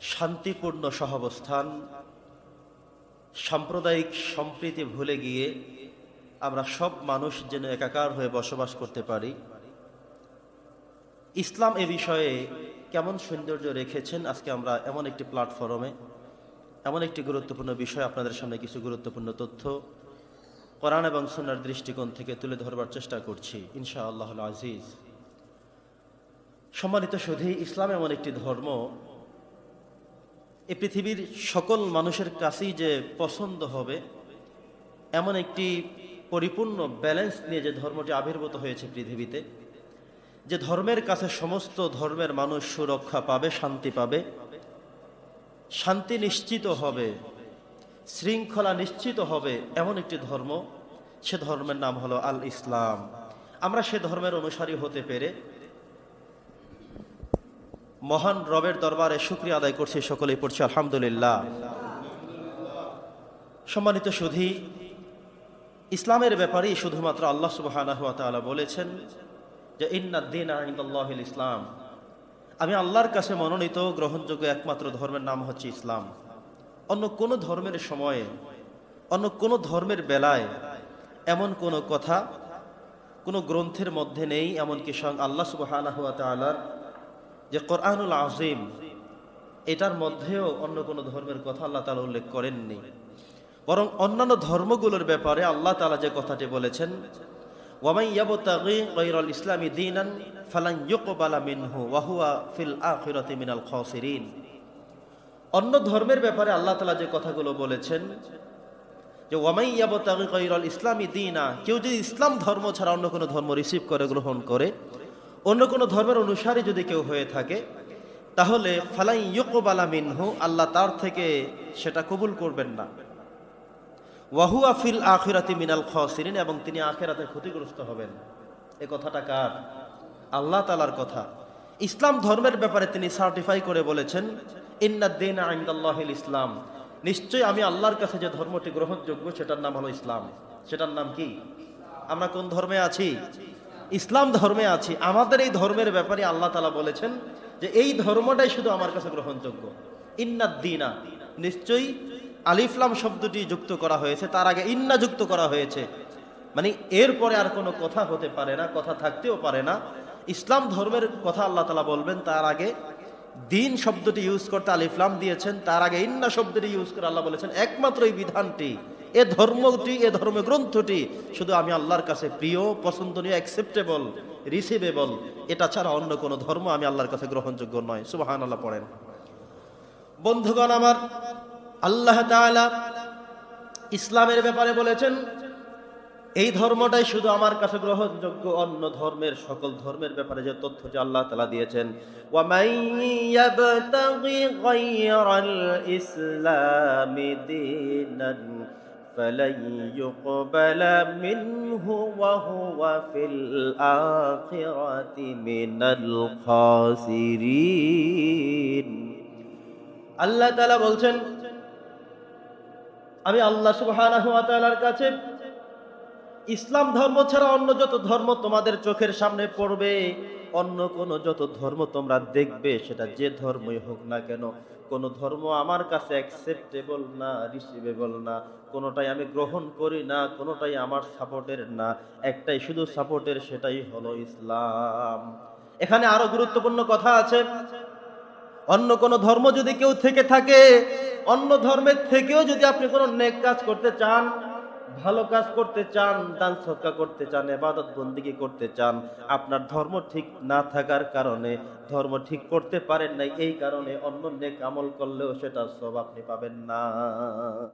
শান্তিপূর্ণ সহাবস্থান, সাম্প্রদায়িক সম্প্রীতি ভুলে গিয়ে আমরা সব মানুষ যেন একাকার হয়ে বসবাস করতে পারি। ইসলাম এ বিষয়ে কেমন সৌন্দর্য রেখেছেন আজকে আমরা এমন একটি প্ল্যাটফর্মে, এমন একটি গুরুত্বপূর্ণ বিষয় আপনাদের সামনে কিছু গুরুত্বপূর্ণ তথ্য কোরআন এবং সুনার দৃষ্টিকোণ থেকে তুলে ধরবার চেষ্টা করছি ইনশা আল্লাহ আজিজ। সম্মানিত সুধী, ইসলাম এমন একটি ধর্ম এই পৃথিবীর সকল মানুষের কাছেই যে পছন্দ হবে, এমন একটি পরিপূর্ণ ব্যালেন্স নিয়ে যে ধর্মটি আবির্ভূত হয়েছে পৃথিবীতে, যে ধর্মের কাছে সমস্ত ধর্মের মানুষ সুরক্ষা পাবে, শান্তি পাবে, শান্তি নিশ্চিত হবে, শৃঙ্খলা নিশ্চিত হবে, এমন একটি ধর্ম, সে ধর্মের নাম হলো আল ইসলাম আমরা সে ধর্মের অনুসারী হতে পেরে মহান রবের দরবারে শুক্রিয়া আদায় করছি সকলেই পড়ছি, আলহামদুলিল্লাহ। সম্মানিত সুধী, ইসলামের ব্যাপারেই শুধুমাত্র আল্লাহ সুবাহ বলেছেন যে ইন্নাদ্দিন ইসলাম। আমি আল্লাহর কাছে মনোনীত, গ্রহণযোগ্য একমাত্র ধর্মের নাম হচ্ছে ইসলাম। অন্য কোনো ধর্মের সময়ে, অন্য কোনো ধর্মের বেলায় এমন কোনো কথা, কোনো গ্রন্থের মধ্যে নেই, এমনকি স্বয়ং আল্লাহ সুবাহ যে কোরআনুল আজিম এটার মধ্যেও অন্য কোনো ধর্মের কথা আল্লাহ তালা উল্লেখ করেননি। বরং অন্যান্য ধর্মগুলোর ব্যাপারে আল্লাহ তালা যে কথাটি বলেছেন ওয়ামাই ইসলামি মিনহু ফিল মিনাল খাসিরিন। অন্য ধর্মের ব্যাপারে আল্লাহ তালা যে কথাগুলো বলেছেন, যে ওয়ামাই ইয়াবতাগি গায়রাল ইসলামি দীনা কেউ যদি ইসলাম ধর্ম ছাড়া অন্য কোনো ধর্ম রিসিভ করে, গ্রহণ করে অন্য কোনো ধর্মের অনুসারী যদি কেউ হয়ে থাকে, তাহলে ফালাই ইয়কবালা মিনহু, আল্লাহ তার থেকে সেটা কবুল করবেন না। ওয়াহুয়া ফিল আখিরাতি মিনাল খসিরিন, এবং তিনি আখেরাতে ক্ষতিগ্রস্ত হবেন। এ কথাটা কার? আল্লাহ তালার কথা। ইসলাম ধর্মের ব্যাপারে তিনি সার্টিফাই করে বলেছেন ইন্নাদ্দিন আইন্দাল্লাহিল ইসলাম। নিশ্চয়ই আমি আল্লাহর কাছে যে ধর্মটি গ্রহণযোগ্য, সেটার নাম হলো ইসলাম। সেটার নাম কি? আমরা কোন ধর্মে আছি? ইসলাম ধর্মে আছি, আমাদের এই ধর্মের ব্যাপারে আল্লাহ তালা বলেছেন যে এই ধর্মটাই শুধু আমার কাছে গ্রহণযোগ্য। ইন্নাদ্দিনা নিশ্চয়ই আলিফলাম শব্দটি যুক্ত করা হয়েছে, তার আগে ইন্না যুক্ত করা হয়েছে। মানে এরপরে আর কোনো কথা হতে পারে না, কথা থাকতেও পারে না। ইসলাম ধর্মের কথা আল্লাহ তালা বলবেন, তার আগে দিন শব্দটি ইউজ করতে আলিফলাম দিয়েছেন, তার আগে ইন্না শব্দটি ইউজ করে আল্লাহ বলেছেন, একমাত্র এই বিধানটি এ ধর্মটি, এ ধর্মগ্রন্থটি শুধু আমি আল্লাহর কাছে প্রিয়, পছন্দনীয় অ্যাকসেপ্টেবল রিসিভেবল এটা ছাড়া অন্য কোনো ধর্ম আমি আল্লাহর কাছে গ্রহণযোগ্য নয়। সুবাহান আল্লাহ পড়েন। বন্ধুগণ আমার, আল্লাহ তালা ইসলামের ব্যাপারে বলেছেন, এই ধর্মটাই শুধু আমার কাছে গ্রহণযোগ্য, অন্য ধর্মের সকল ধর্মের ব্যাপারে যে তথ্য যে আল্লাহ তালা দিয়েছেন। ইসলামী يَبْتَغِ غَيْرَ الْإِسْلَامِ دِينًا فَلَن يُقْبَلَ مِنْهُ وَهُوَ فِي الْآخِرَةِ مِنَ الْخَاسِرِينَ আল্লাহ তাআলা বলছেন আমি আল্লাহ সুবহানাহু ওয়া তাআলার কাছে ইসলাম ধর্ম ছাড়া অন্য যত ধর্ম তোমাদের চোখের সামনে পড়বে অন্য কোন যত ধর্ম তোমরা দেখবে সেটা যে ধর্মই হোক না কেন কোন ধর্ম আমার কাছে অ্যাকসেপ্টেবল না রিসিভেবল না। কোনোটাই আমি গ্রহণ করি না, কোনোটাই আমার সাপোর্টের না। একটাই শুধু সাপোর্টের সেটাই হলো ইসলাম। এখানে আরও গুরুত্বপূর্ণ কথা আছে। অন্য কোন ধর্ম যদি কেউ থেকে থাকে, অন্য ধর্মের থেকেও যদি আপনি কোনো নেক কাজ করতে চান ভালো কাজ করতে চান, দান সৎকা করতে চান, এবাদত বন্দিগি করতে চান, আপনার ধর্ম ঠিক না থাকার কারণে, ধর্ম ঠিক করতে পারেন নাই, এই কারণে অন্য নেক আমল করলেও সেটা সব আপনি পাবেন না।